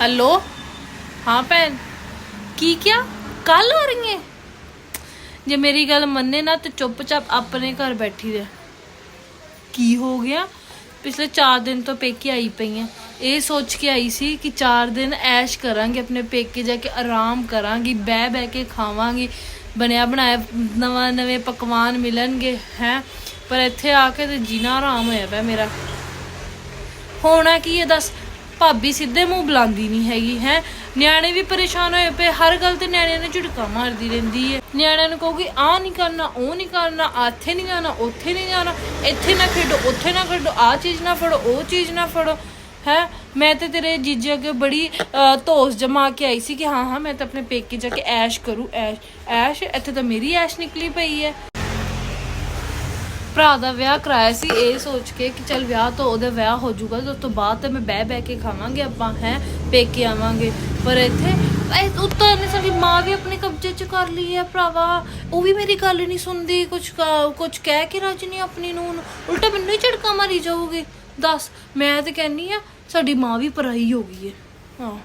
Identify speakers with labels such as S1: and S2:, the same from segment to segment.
S1: Hello हाँ ਭੈਣ ਕੀ ਕਿਹਾ ਕੱਲ ਆ ਰਹੀ ਹੈ ਜੇ ਮੇਰੀ ਗੱਲ ਮੰਨੇ ਨਾ ਤੇ ਚੁੱਪਚਾਪ ਆਪਣੇ ਘਰ ਬੈਠੀ ਰਹਿ ਕੀ ਹੋ ਗਿਆ ਪਿਛਲੇ 4 ਦਿਨ ਤੋਂ ਪੇਕੇ ਆਈ ਪਈ ਆ ਇਹ ਸੋਚ ਕੇ ਆਈ ਸੀ ਕਿ 4 ਦਿਨ ਐਸ਼ ਕਰਾਂਗੇ ਆਪਣੇ ਪੇਕੇ ਜਾ ਕੇ ਆਰਾਮ ਕਰਾਂਗੀ ਬਹਿ ਬਹਿ ਕੇ ਖਾਵਾਂਗੀ ਬਣਿਆ ਬਣਾਇਆ ਨਵਾਂ ਨਵੇਂ ਪਕਵਾਨ ਮਿਲਣਗੇ ਹੈ ਪਰ ਇੱਥੇ ਆ ਕੇ ਤੇ ਜੀਣਾ ਆਰਾਮ ਹੋਇਆ ਪਿਆ ਮੇਰਾ ਹੋਣਾ ਕੀ ਹੈ ਦੱਸ ਭਾਬੀ ਸਿੱਧੇ ਮੂੰਹ ਬੁਲਾਉਂਦੀ ਨਹੀਂ ਹੈਗੀ, ਹੈ? ਨਿਆਣੇ ਵੀ ਪਰੇਸ਼ਾਨ ਹੋਏ ਪਏ, ਹਰ ਗੱਲ ਤੇ ਨਿਆਣਿਆਂ ਨੇ ਝੁੜਕਾ ਮਾਰਦੀ ਰਹਿੰਦੀ ਹੈ। ਨਿਆਣਿਆਂ ਨੂੰ ਕਹੋਗੇ ਆ ਨਹੀਂ ਕਰਨਾ, ਉਹ ਨਹੀਂ ਕਰਨਾ ਆਥੇ ਨਹੀਂ ਜਾਣਾ, ਉੱਥੇ ਨਹੀਂ ਜਾਣਾ, ਇੱਥੇ ਨਾ ਖੇਡੋ, ਉੱਥੇ ਨਾ ਖੇਡੋ ਆ ਚੀਜ਼ ਨਾ ਫੜੋ, ਉਹ ਚੀਜ਼ ਨਾ ਫੜੋ। ਹੈ? ਮੈਂ ਤੇ ਤੇਰੇ ਜੀਜੇ ਅੱਗੇ ਬੜੀ ਧੋਸ ਜਮਾ ਕੇ ਆਈ ਸੀ ਕਿ ਹਾਂ ਹਾਂ, ਮੈਂ ਤਾਂ ਆਪਣੇ ਪੇਕੇ ਜਾ ਕੇ ਐਸ਼ ਕਰੂ, ਐਸ਼ ਐਸ਼, ਇੱਥੇ ਤਾਂ ਮੇਰੀ ਐਸ਼ ਨਿਕਲੀ ਪਈ ਹੈ। ਭਰਾ ਦਾ ਵਿਆਹ ਕਰਾਇਆ ਸੀ, ਇਹ ਸੋਚ ਕੇ ਕਿ ਚਲ ਵਿਆਹ ਤੋਂ ਉਹਦਾ ਵਿਆਹ ਹੋ ਜਾਊਗਾ, ਤੇ ਉਸ ਤੋਂ ਬਾਅਦ ਤੇ ਮੈਂ ਬਹਿ ਬਹਿ ਕੇ ਖਾਵਾਂਗੇ ਆਪਾਂ, ਹੈ, ਪੇਕੇ ਆਵਾਂਗੇ। ਪਰ ਇੱਥੇ, ਇਹ ਉੱਤੋਂ ਨੇ ਸਾਡੀ ਮਾਂ ਵੀ ਆਪਣੇ ਕਬਜ਼ੇ 'ਚ ਕਰ ਲਈ ਹੈ ਭਰਾਵਾ। ਉਹ ਵੀ ਮੇਰੀ ਗੱਲ ਨਹੀਂ ਸੁਣਦੀ ਕੁਝ ਕੁਝ ਕਹਿ ਕੇ ਰਾਜੀ ਨਹੀਂ ਆਪਣੀ ਨੂੰ। ਉਲਟਾ ਮੈਨੂੰ ਹੀ ਝਟਕਾ ਮਾਰੀ ਜਾਊਗੀ। ਦੱਸ, ਮੈਂ ਤੇ ਕਹਿੰਨੀ ਆ, ਸਾਡੀ ਮਾਂ ਵੀ ਪਰਾਈ ਹੋ ਗਈ ਹੈ। ਹਾਂ।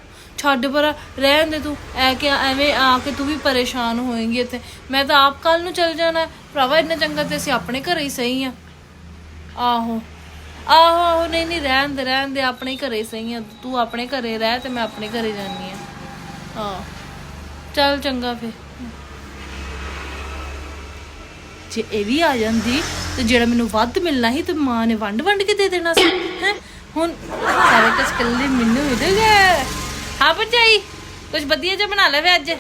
S1: ਛੱਡ ਪਰ ਰਹਿਣ ਦੇ ਤੂੰ। ਐ ਕਿ ਐਵੇਂ ਆ ਕੇ ਤੂੰ ਵੀ ਪਰੇਸ਼ਾਨ ਹੋਏਂਗੀ ਇੱਥੇ। ਮੈਂ ਤਾਂ ਆਪ ਕੱਲ ਨੂੰ ਚਲ ਜਾਣਾ। ਭਰਾਵਾ, ਇੰਨਾ ਚੰਗਾ ਤੇ ਅਸੀਂ ਆਪਣੇ ਘਰੇ ਹੀ ਸਹੀ ਆ। ਆਹੋ। ਆਹੋ ਆਹੋ, ਨਹੀਂ ਨਹੀਂ, ਰਹਿਣ ਦੇ ਰਹਿਣ ਦੇ, ਆਪਣੇ ਘਰੇ ਹੀ ਸਹੀ ਆ। ਤੂੰ ਆਪਣੇ ਘਰੇ ਰਹਿ ਤੇ ਮੈਂ ਆਪਣੇ ਘਰੇ ਜਾਨੀ ਆ। ਹਾਂ। ਚੱਲ ਚੰਗਾ ਫੇ ਜੇ ਇਹ ਵੀ ਆ ਜਾਂਦੀ ਤੇ ਜਿਹੜਾ ਮੈਨੂੰ ਵੱਧ ਮਿਲਣਾ ਸੀ ਤੇ ਮਾਂ ਨੇ ਵੰਡ ਵੰਡ ਕੇ ਦੇ ਦੇਣਾ ਸੀ, ਹੈ? ਹੁਣ ਸਾਰੇ ਕੁਝ ਕੱਲੇ ਮੈਨੂੰ ਮਿਲੂਗਾ ਹਾਂ ਭਰਜਾਈ ਕੁਝ ਵਧੀਆ ਜਿਹਾ ਬਣਾ ਲਵੇ ਅੱਜ।